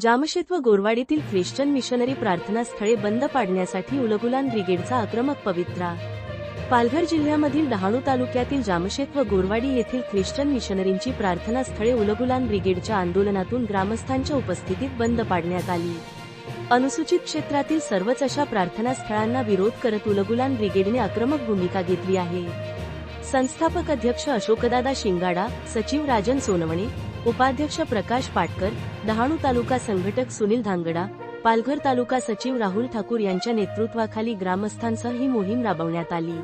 जामशेद व गोरवाडीतील Christian missionary प्रार्थना स्थळे बंद पाडण्यासाठी उलगुलान ब्रिगेडचा आक्रमक पवित्रा. पालघर जिल्ह्यामधील डहाणू तालुक्यातील जामशेत व गोरवाडी येथील ख्रिश्चन मिशनरींची प्रार्थना स्थळे उलगुलान ब्रिगेडच्या आंदोलनातून ग्रामस्थांच्या उपस्थितीत बंद पाडण्यात आली. अनुसूचित क्षेत्रातील सर्वच अशा प्रार्थना स्थळांना विरोध करत उलगुलान ब्रिगेडने आक्रमक भूमिका घेतली आहे. संस्थापक अध्यक्ष अशोकदादा शिंगाडा सचिव राजन सोनवणे उपाध्यक्ष प्रकाश पाटकर डहाणू तालुका संघटक सुनील धांगडा पालघर तालुका सचिव राहुल ठाकूर यांच्या नेतृत्वाखाली ग्रामस्थांसह ही मोहीम राबवण्यात आली.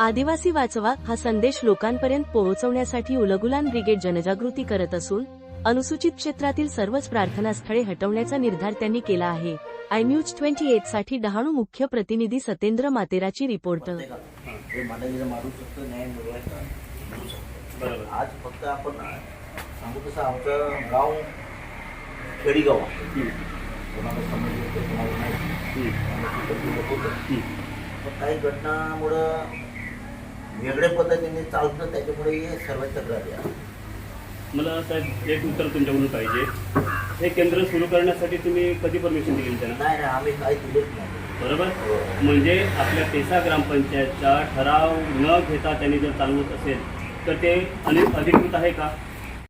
आदिवासी वाचवा हा संदेश लोकांपर्यंत पोहोचवण्यासाठी उलगुलान ब्रिगेड जनजागृती करत असून अनुसूचित क्षेत्रातील सर्वच प्रार्थनास्थळे हटवण्याचा निर्धार त्यांनी केला आहे. आय न्यूज ट्वेंटी एटसाठी डहाणू मुख्य प्रतिनिधी सतेंद्र मातेराची रिपोर्ट. मारू शकतो आज फक्त आपण सांगू तसं आमचं गाव खेडीगाव आहे. कोणाला समजलं कोणाला नाही. होतं. पण काही घटनामुळं वेगळ्या पद्धतीने चालतं त्याच्यामुळे हे सर्व तक्रारी आहे. मला साहेब एक उत्तर तुमच्याकडून पाहिजे. हे केंद्र सुरू करण्यासाठी तुम्ही कधी परमिशन दिली त्यांना? नाही नाही आम्ही काही दिलेच नाही. बरोबर? म्हणजे आपल्या पेसा ग्रामपंचायतचा ठराव न घेता त्यांनी जर चालवत असेल तर ते अनेक अधिकृत आहे का?